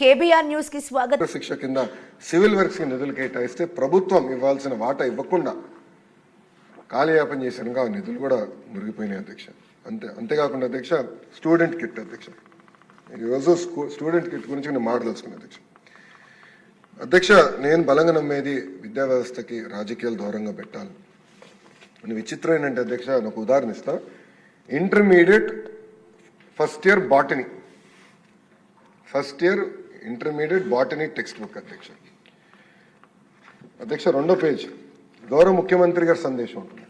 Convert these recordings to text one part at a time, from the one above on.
KBR న్యూస్కి స్వాగతం. శిక్ష కింద సివిల్ వర్క్స్కి నిధులు కేటాయిస్తే ప్రభుత్వం ఇవ్వాల్సిన వాటా ఇవ్వకుండా కాలయాపన చేశారుగా నిధులు కూడా మురిగిపోయినాయి అధ్యక్ష. అంతే అంతేకాకుండా అధ్యక్ష స్టూడెంట్ కిట్ అధ్యక్ష. ఈరోజు స్కూ స్టూడెంట్ కిట్ గురించి నేను మాట్లాడుకున్నా అధ్యక్ష. అధ్యక్ష నేను బలంగా నమ్మేది విద్యా వ్యవస్థకి రాజకీయాలు దూరంగా పెట్టాలి. నేను విచిత్రం ఏంటంటే అధ్యక్ష నాకు ఉదాహరణ ఇస్తా. Intermediate first year botany. First year intermediate botany text book అధ్యక్ష. అధ్యక్ష రెండో పేజ్. గౌరవ ముఖ్యమంత్రి గారి సందేశం ఉంటుంది.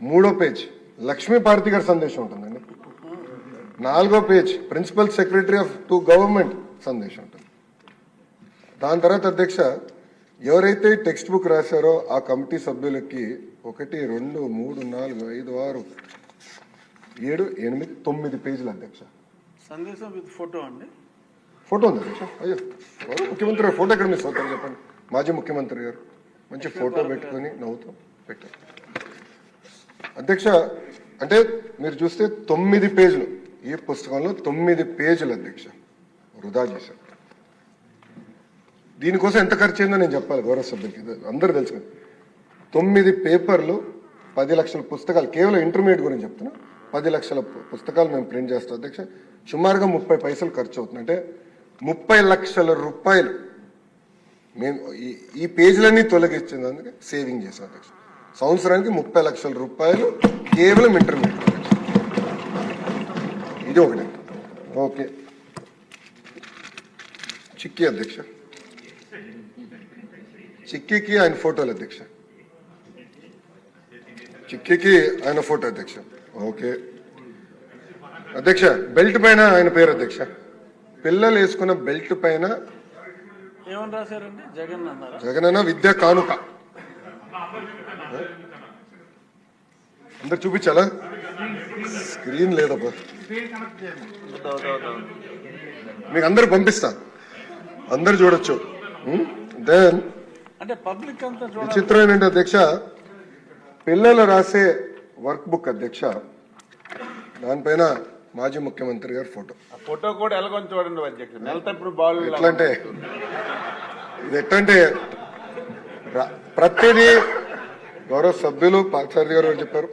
మూడో పేజ్. లక్ష్మీ భారతి గారి సందేశం ఉంటుందండి. నాలుగో page. Principal secretary of to government సందేశం ఉంటుంది. దాని తర్వాత అధ్యక్ష ఎవరైతే టెక్స్ట్ బుక్ రాశారో ఆ కమిటీ సభ్యులకి ఒకటి రెండు మూడు నాలుగు ఐదు ఆరు ఏడు ఎనిమిది తొమ్మిది పేజీలు అధ్యక్ష. సందేశం విత్ ఫోటో అండి. ఫోటో ఉంది. అయ్యో ముఖ్యమంత్రి గారు ఫోటో ఎక్కడ మిస్ అవుతారు చెప్పండి? మాజీ ముఖ్యమంత్రి గారు. మంచి ఫోటో పెట్టుకొని నవ్వుతూ పెట్టారు. అధ్యక్ష అంటే మీరు చూస్తే తొమ్మిది పేజీలు. ఈ పుస్తకంలో తొమ్మిది పేజీలు అధ్యక్ష వృధా చేశారు. దీనికోసం ఎంత ఖర్చు అయిందో నేను చెప్పాలి గౌరవ సభ్యులకి. అందరూ తెలుసు. తొమ్మిది పేపర్లు పది లక్షల పుస్తకాలు. కేవలం ఇంటర్మీడియట్ గురించి చెప్తున్నా. పది లక్షల పుస్తకాలు మేము ప్రింట్ చేస్తాం అధ్యక్ష. సుమారుగా ముప్పై పైసలు ఖర్చు అవుతుంది అంటే ముప్పై లక్షల రూపాయలు. మేము ఈ ఈ పేజీలన్నీ అందుకే సేవింగ్ చేసాం అధ్యక్ష. సంవత్సరానికి ముప్పై లక్షల రూపాయలు కేవలం ఇంటర్మీడియట్. ఇది ఒకటి. ఓకే. చిక్కీ అధ్యక్ష. చిక్కీకి ఆయన ఫోటోలు అధ్యక్ష. చిక్కీకి ఆయన ఫోటో అధ్యక్ష. ఓకే. అధ్యక్ష బెల్ట్ పైన ఆయన పేరు అధ్యక్ష. పిల్లలు వేసుకున్న బెల్ట్ పైన జగన్ జగనన్న విద్యా కానుక. అందరు చూపించాలా? స్క్రీన్ లేదబ్బా. మీకు అందరు పంపిస్తా. అందరు చూడొచ్చు. దెన్ విచిత్రం ఏంటంటే అధ్యక్ష పిల్లలు రాసే వర్క్ బుక్ అధ్యక్ష దానిపైన మాజీ ముఖ్యమంత్రి గారి ఫోటో. ఆ ఫోటో కూడా ఎలాగొని చూడండి అధ్యక్షుడు నెల తప్పుడు బాల్ ఎట్లంటే ఇది ఎట్లంటే ప్రతిదీ గౌరవ సభ్యులు పార్థసారథి గారు చెప్పారు.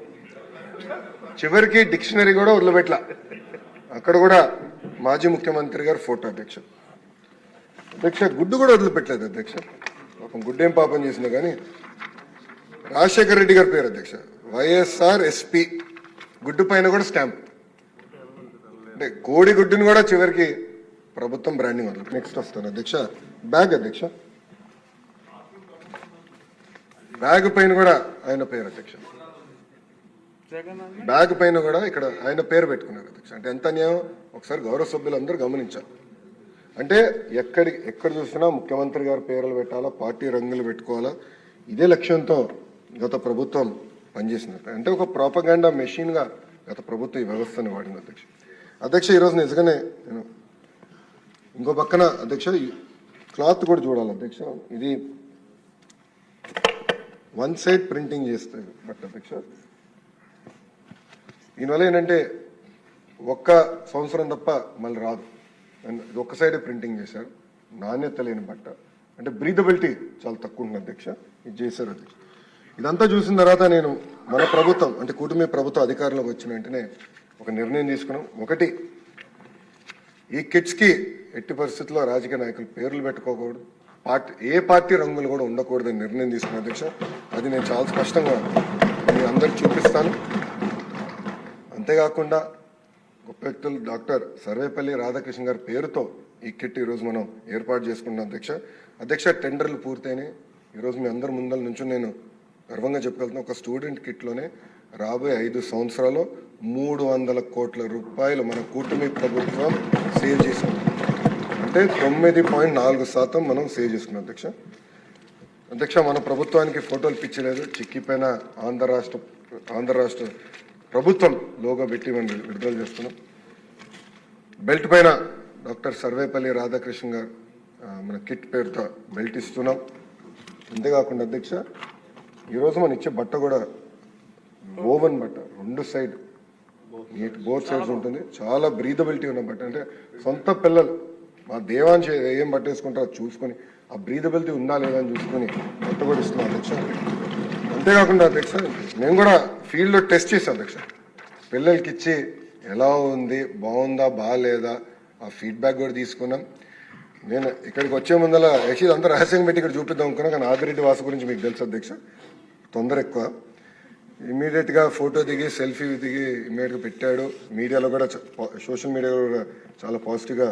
చివరికి డిక్షనరీ కూడా వదిలిపెట్ల. అక్కడ కూడా మాజీ ముఖ్యమంత్రి గారు ఫోటో అధ్యక్ష. అధ్యక్ష గుడ్డు కూడా వదిలిపెట్టలేదు అధ్యక్ష. పాపం గుడ్డేం పాపం చేసినా కానీ రాజశేఖర రెడ్డి గారి పేరు అధ్యక్ష. వైఎస్ఆర్ ఎస్పీ గుడ్డు పైన కూడా స్టాంప్. అంటే కోడిగుడ్డుని కూడా చివరికి ప్రభుత్వం బ్రాండింగ్ వదలదు. నెక్స్ట్ వస్తాను అధ్యక్ష బ్యాగ్ అధ్యక్ష. బ్యాగ్ పైన కూడా ఆయన పేరు అధ్యక్ష. బ్యాగ్ పైన కూడా ఇక్కడ ఆయన పేరు పెట్టుకున్నారు అధ్యక్ష. అంటే ఎంత న్యాయం ఒకసారి గౌరవ సభ్యులందరూ గమనించారు గమనించాలి. అంటే ఎక్కడి ఎక్కడ చూసినా ముఖ్యమంత్రి గారి పేర్లు పెట్టాలా పార్టీ రంగులు పెట్టుకోవాలా? ఇదే లక్ష్యంతో గత ప్రభుత్వం పనిచేసింది. అంటే ఒక ప్రాపగాండా మెషిన్గా గత ప్రభుత్వం ఈ వ్యవస్థను వాడింది అధ్యక్ష. అధ్యక్ష ఈరోజు నిజంగానే నేను ఇంకో పక్కన అధ్యక్ష ఈ క్లాత్ కూడా చూడాలి అధ్యక్ష. ఇది వన్ సైడ్ ప్రింటింగ్ చేస్తే బట్ అధ్యక్ష దీనివల్ల ఏంటంటే ఒక్క సంవత్సరం తప్ప మళ్ళీ రాదు. అండ్ ఇది ఒక్క సైడే ప్రింటింగ్ చేశారు. నాణ్యత లేని బట్ట. అంటే బ్రీదబిలిటీ చాలా తక్కువ ఉంటుంది అధ్యక్ష. ఇది చేశారు అధ్యక్ష. ఇదంతా చూసిన తర్వాత నేను మన ప్రభుత్వం అంటే కూటమి ప్రభుత్వ అధికారంలోకి వచ్చిన వెంటనే ఒక నిర్ణయం తీసుకున్నాం. ఒకటి ఈ కిట్స్కి ఎట్టి పరిస్థితుల్లో రాజకీయ నాయకులు పేర్లు పెట్టుకోకూడదు. పార్టీ ఏ పార్టీ రంగులు కూడా ఉండకూడదని నిర్ణయం తీసుకున్న అధ్యక్ష అది నేను చాలా స్పష్టంగా మీ అందరికి చూపిస్తాను. అంతేకాకుండా గొప్ప వ్యక్తులు డాక్టర్ సర్వేపల్లి రాధాకృష్ణ గారి పేరుతో ఈ కిట్ ఈరోజు మనం ఏర్పాటు చేసుకున్నాం అధ్యక్ష. అధ్యక్ష టెండర్లు పూర్తయినాయి. ఈరోజు మీ అందరి ముందల నుంచి నేను గర్వంగా చెప్పగలుగుతున్నా. ఒక స్టూడెంట్ కిట్లోనే రాబోయే ఐదు సంవత్సరాలు మూడు వందల కోట్ల రూపాయలు మన కూటమి ప్రభుత్వం సేవ్ చేసింది. అంటే తొమ్మిది పాయింట్ నాలుగు శాతం మనం సేవ్ చేసుకున్నాం అధ్యక్ష. అధ్యక్ష మన ప్రభుత్వానికి ఫోటోలు పిచ్చలేదు. చిక్కిపోయిన ఆంధ్ర రాష్ట్ర ఆంధ్ర రాష్ట్ర ప్రభుత్వం లోగో పెట్టి మనం విడుదల చేస్తున్నాం. బెల్ట్ పైన డాక్టర్ సర్వేపల్లి రాధాకృష్ణ గారు మన కిట్ పేరుతో బెల్ట్ ఇస్తున్నాం. అంతేకాకుండా అధ్యక్ష ఈరోజు మనం ఇచ్చే బట్ట కూడా ఓవెన్ బట్ట రెండు సైడ్. నీట్ బోత్ సైడ్స్ ఉంటుంది. చాలా బ్రీదబిలిటీ ఉన్న బట్ట అంటే సొంత పిల్లలు మా దేవాంశ ఏం పట్టేసుకుంటారో చూసుకొని ఆ బ్రీదబిలిటీ ఉందా లేదా అని చూసుకొని కొత్త కూడా ఇస్తున్నాం అధ్యక్ష. అంతేకాకుండా అధ్యక్ష నేను కూడా ఫీల్డ్లో టెస్ట్ చేశాను అధ్యక్ష. పిల్లలకి ఇచ్చి ఎలా ఉంది బాగుందా బాగాలేదా ఆ ఫీడ్బ్యాక్ కూడా తీసుకున్నాం. నేను ఇక్కడికి వచ్చే ముందర యాక్చువల్లీ అంతా రహస్యంగా పెట్టి ఇక్కడ చూపిద్దాం అనుకున్నా కానీ ఆదిరెడ్డి వాసు గురించి మీకు తెలుసు అధ్యక్ష. తొందర ఎక్కువ. ఇమీడియట్గా ఫోటో దిగి సెల్ఫీ దిగి ఇమీడియట్గా పెట్టాడు. మీడియాలో కూడా సోషల్ మీడియాలో కూడా చాలా పాజిటివ్గా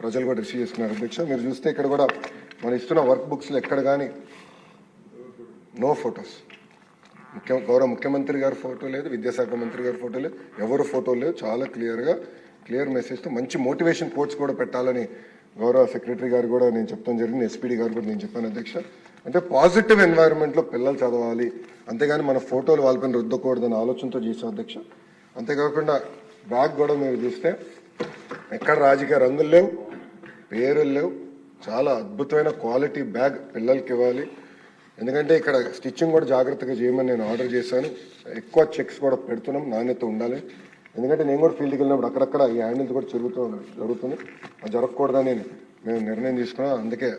ప్రజలు కూడా రిసీవ్ చేస్తున్నారు. అధ్యక్ష మీరు చూస్తే ఇక్కడ కూడా మనం ఇస్తున్న వర్క్ బుక్స్లో ఎక్కడ కానీ నో ఫొటోస్. ముఖ్య గౌరవ ముఖ్యమంత్రి గారి ఫోటో లేదు విద్యాశాఖ మంత్రి గారి ఫోటో లేదు ఎవరు ఫోటో లేదు చాలా క్లియర్గా క్లియర్ మెసేజ్తో మంచి మోటివేషన్ కోట్స్ కూడా పెట్టాలని గౌరవ సెక్రటరీ గారు కూడా నేను చెప్తాను జరిగింది ఎస్పీడీ గారు కూడా నేను చెప్పాను. అధ్యక్ష అంటే పాజిటివ్ ఎన్వైరన్మెంట్లో పిల్లలు చదవాలి. అంతేగాని మన ఫోటోలు వాళ్ళపైన రుద్దకూడదనే ఆలోచనతో చేసాం అధ్యక్ష. అంతేకాకుండా బ్యాగ్ కూడా మీరు చూస్తే ఎక్కడ రాజకీయ రంగులు లేవు పేరులు లేవు. చాలా అద్భుతమైన క్వాలిటీ బ్యాగ్ పిల్లలకి ఇవ్వాలి. ఎందుకంటే ఇక్కడ స్టిచ్చింగ్ కూడా జాగ్రత్తగా చేయమని నేను ఆర్డర్ చేశాను. ఎక్కువ చెక్స్ కూడా పెడుతున్నాం నాణ్యత ఉండాలి. ఎందుకంటే నేను కూడా ఫీల్డ్కి వెళ్ళినప్పుడు అక్కడక్కడ ఈ హ్యాండిల్స్ కూడా జరుగుతూ జరుగుతుంది అది జరగకూడదని మేము నిర్ణయం తీసుకున్నాం. అందుకే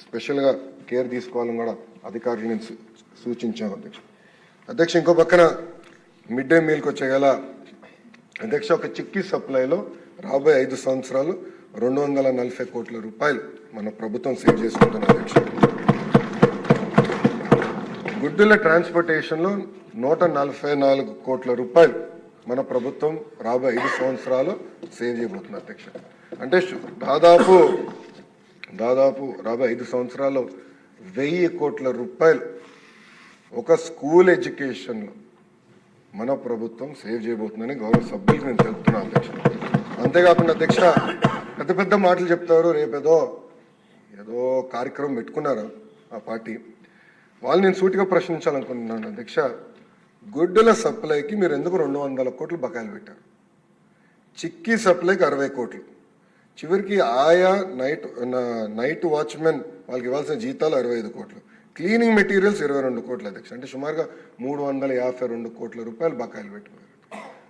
స్పెషల్గా కేర్ తీసుకోవాలని కూడా అధికారులు నేను సూ- సూచించాను అధ్యక్ష. అధ్యక్ష ఇంకో పక్కన మిడ్ డే మీల్కి వచ్చేగల అధ్యక్ష ఒక చిక్కీ సప్లైలో రాబోయే ఐదు సంవత్సరాలు రెండు వందల నలభై కోట్ల రూపాయలు మన ప్రభుత్వం సేవ్ చేసుకుంటున్న అధ్యక్ష. గుడ్డుల ట్రాన్స్పోర్టేషన్లో నూట నలభై నాలుగు కోట్ల రూపాయలు మన ప్రభుత్వం రాబోయే ఐదు సంవత్సరాలు సేవ్ చేయబోతుంది అధ్యక్ష. అంటే దాదాపు దాదాపు రాబోయే ఐదు సంవత్సరాలు వెయ్యి కోట్ల రూపాయలు ఒక స్కూల్ ఎడ్యుకేషన్లో మన ప్రభుత్వం సేవ్ చేయబోతుందని గౌరవ సభ్యులకు నేను తెలుపుతున్నాను అధ్యక్ష. అంతేకాకుండా అధ్యక్ష పెద్ద పెద్ద మాటలు చెప్తారు రేపేదో ఏదో కార్యక్రమం పెట్టుకున్నారు ఆ పార్టీ. వాళ్ళు నేను సూటిగా ప్రశ్నించాలనుకుంటున్నాను అధ్యక్ష గుడ్డుల సప్లైకి మీరు ఎందుకు రెండు వందల కోట్లు బకాయిలు పెట్టారు? చిక్కీ సప్లైకి అరవై కోట్లు. చివరికి ఆయా నైట్ నైట్ వాచ్మెన్ వాళ్ళకి ఇవ్వాల్సిన జీతాలు అరవై ఐదు కోట్లు. క్లీనింగ్ మెటీరియల్స్ ఇరవై రెండు కోట్ల అధ్యక్ష. అంటే సుమారుగా మూడు వందల యాభై రెండు కోట్ల రూపాయలు బకాయిలు పెట్టుకున్నారు.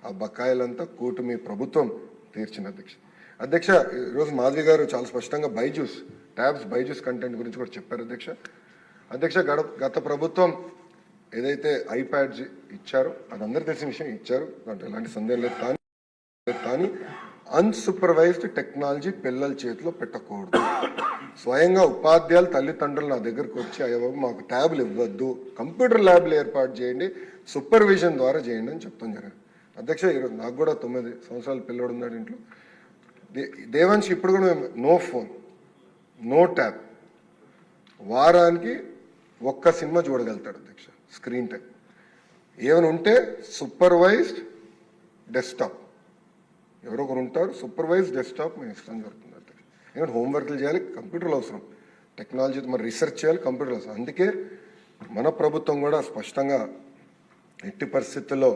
ఆ బకాయిలంతా కూటమి ప్రభుత్వం తీర్చిన అధ్యక్ష. అధ్యక్ష ఈరోజు మాధవి గారు చాలా స్పష్టంగా బైజూస్ ట్యాబ్స్ బైజూస్ కంటెంట్ గురించి కూడా చెప్పారు అధ్యక్ష. అధ్యక్ష గడ గత ప్రభుత్వం ఏదైతే ఐప్యాడ్స్ ఇచ్చారో అది అందరికీ తెలిసిన విషయం ఇచ్చారు. దాంట్లో ఎలాంటి సందేహం లేదు కానీ కానీ అన్సూపర్వైజ్డ్ టెక్నాలజీ పిల్లల చేతిలో పెట్టకూడదు. స్వయంగా ఉపాధ్యాయులు తల్లిదండ్రులు నా దగ్గరకు వచ్చి అయ్యా మాకు ట్యాబ్లు ఇవ్వద్దు. కంప్యూటర్ ల్యాబ్లు ఏర్పాటు చేయండి. సూపర్విజన్ ద్వారా చేయండి అని చెప్తాం జరిగింది. అధ్యక్ష ఈరోజు నాకు కూడా తొమ్మిది సంవత్సరాల పిల్లడు ఉన్నాడు ఇంట్లో. దే- దేవాంశ్ ఇప్పుడు కూడా మేము నో ఫోన్ నో ట్యాబ్. వారానికి ఒక్క సినిమా చూడగలుగుతాడు అధ్యక్ష స్క్రీన్ టైం ఏమైనా ఉంటే సూపర్వైజ్డ్ డెస్క్టాప్. ఎవరో ఒకరు ఉంటారు సూపర్వైజ్ డెస్క్టాప్ మేము ఇష్టం జరుగుతుంది ఎందుకంటే హోంవర్క్లు చేయాలి కంప్యూటర్లు అవసరం. టెక్నాలజీ మరి రీసెర్చ్ చేయాలి కంప్యూటర్లు అవసరం. అందుకే మన ప్రభుత్వం కూడా స్పష్టంగా ఎట్టి పరిస్థితుల్లో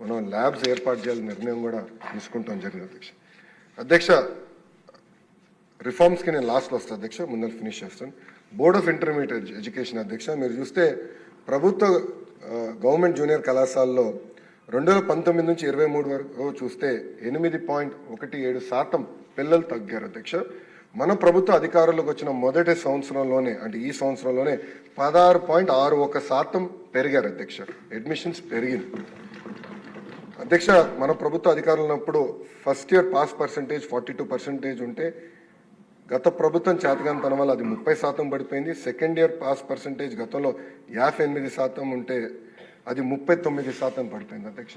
మనం ల్యాబ్స్ ఏర్పాటు చేయాలని నిర్ణయం కూడా తీసుకుంటాం జరిగింది అధ్యక్ష. అధ్యక్ష రిఫార్మ్స్కి నేను లాస్ట్లో వస్తాను అధ్యక్ష ముందర ఫినిష్ చేస్తాను. బోర్డ్ ఆఫ్ ఇంటర్మీడియట్ ఎడ్యుకేషన్ అధ్యక్ష మీరు చూస్తే ప్రభుత్వ గవర్నమెంట్ జూనియర్ కళాశాలలో రెండు వేల పంతొమ్మిది నుంచి ఇరవై మూడు వరకు చూస్తే ఎనిమిది పాయింట్ ఒకటి ఏడు శాతం పిల్లలు తగ్గారు అధ్యక్ష. మన ప్రభుత్వ అధికారంలోకి వచ్చిన మొదటి సంవత్సరంలోనే అంటే ఈ సంవత్సరంలోనే పదహారు పాయింట్ ఆరు ఒక శాతం పెరిగారు అధ్యక్ష. అడ్మిషన్స్ పెరిగింది. అధ్యక్ష మన ప్రభుత్వ అధికారులు ఉన్నప్పుడు first year pass percentage forty two percentage ఉంటే గత ప్రభుత్వం చేతగానితనం వల్ల అది ముప్పై శాతం పడిపోయింది. సెకండ్ ఇయర్ పాస్ పర్సంటేజ్ గతంలో యాభై ఎనిమిది శాతం ఉంటే అది ముప్పై తొమ్మిది శాతం పడిపోయింది అధ్యక్ష.